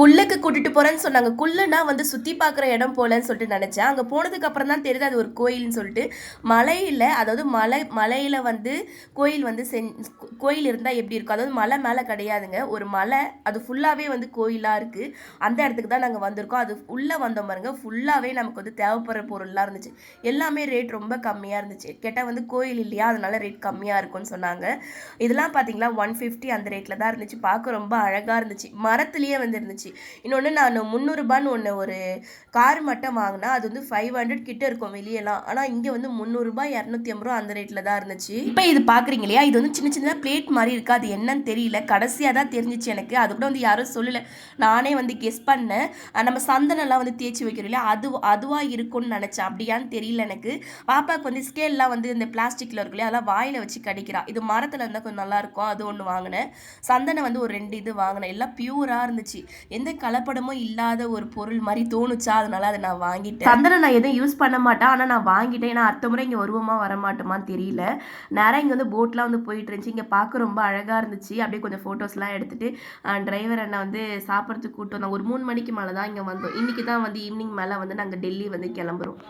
குள்ளுக்கு கூட்டிட்டு போறேன்னு சொன்னாங்க. குள்ளுனா வந்து சுத்தி பார்க்குற இடம் போலன்னு சொல்லிட்டு நினைச்சேன். அங்க போனதுக்கு அப்புறம் தான் தெரியுது அது ஒரு கோயில்னு சொல்லிட்டு. மலையில அதாவது மலை மலையில வந்து கோயில் வந்து செஞ் கோயில் இருந்தா எப்படி இருக்கும்? அதாவது மலை மேலே கிடையாதுங்க. ஒரு மலை அது ஃபுல்லாவே வந்து கோயிலா இருக்கு. அந்த இடத்துக்கு தான் நாங்கள் வந்திருக்கோம். அது உள்ள வந்தோம் பாருங்க ஃபுல்லாவே நமக்கு வந்து தேவைப்படுற பொருள்லாம் இருந்துச்சு. எல்லாமே ரேட் ரொம்ப கம்மியா இருந்துச்சு. கேட்டால் வந்து கோயில் இல்லையா? அதனால ரேட் கம்மியா இருக்கும்னு சொன்னாங்க. இதெல்லாம் பார்த்தீங்களா ஒன் ஃபிஃப்டி அந்த ரேட்டில் தான் இருந்துச்சு. பார்க்க ரொம்ப அழகாக இருந்துச்சு. மரத்துலேயே வந்து இருந்துச்சு. இன்னொன்று நான் முந்நூறுபான்னு ஒன்று ஒரு கார் மட்டும் வாங்கினா அது வந்து ஃபைவ் ஹண்ட்ரட் கிட்ட இருக்கும் வெளியெல்லாம் ஆனால் இங்கே வந்து முந்நூறுபா இரநூத்தி ஐம்பது ரூபா அந்த ரேட்டில் தான் இருந்துச்சு. இப்போ இது பார்க்குறீங்க இல்லையா? இது வந்து சின்ன சின்ன பிளேட் மாதிரி இருக்குது அது என்னன்னு தெரியல. கடைசியாக தான் தெரிஞ்சிச்சு எனக்கு. அது கூட வந்து யாரும் சொல்லலை. நானே வந்து கெஸ் பண்ணேன். நம்ம சந்தனம்லாம் வந்து தேய்ச்சி வைக்கிறோம் இல்லையா? அது அதுவாக இருக்கும்னு நினச்சேன். அப்படியான்னு தெரியல எனக்கு. பாப்பாவுக்கு வந்து ஸ்கேல்லாம் வந்து இந்த பிளாஸ்டிக்கில் இருக்கு இல்லையா? அதெல்லாம் வாயில் வச்சு கடிக்கிறா. இது மரத்தில் இருந்தால் கொஞ்சம் நல்லா இருக்கும். அது ஒன்று வாங்கினேன். சந்தனம் வந்து ஒரு ரெண்டு இது வாங்கினேன். எல்லாம் பியூராக இருந்துச்சு. எந்த கலப்படமும் இல்லாத ஒரு பொருள் மாதிரி தோணுச்சா? அதனால அதை நான் வாங்கிட்டேன். சந்தன நான் எதுவும் யூஸ் பண்ண மாட்டேன். ஆனால் நான் வாங்கிட்டேன். ஏன்னா அடுத்த முறை இங்கே வருவோமா வரமாட்டோமான்னு தெரியல. நேராக இங்கே வந்து போட்லாம் வந்து போயிட்டு இருந்துச்சு. இங்கே பார்க்க ரொம்ப அழகாக இருந்துச்சு. அப்படியே கொஞ்சம் ஃபோட்டோஸ்லாம் எடுத்துட்டு டிரைவர் அண்ணா வந்து சாப்பிட்றதுக்கு கூப்பிட்டு வந்தோம் ஒரு மூணு மணிக்கு மேலே தான் இங்கே வந்தோம். இன்றைக்கி தான் வந்து ஈவினிங் மேலே வந்து நாங்கள் டெல்லி வந்து கிளம்புறோம்.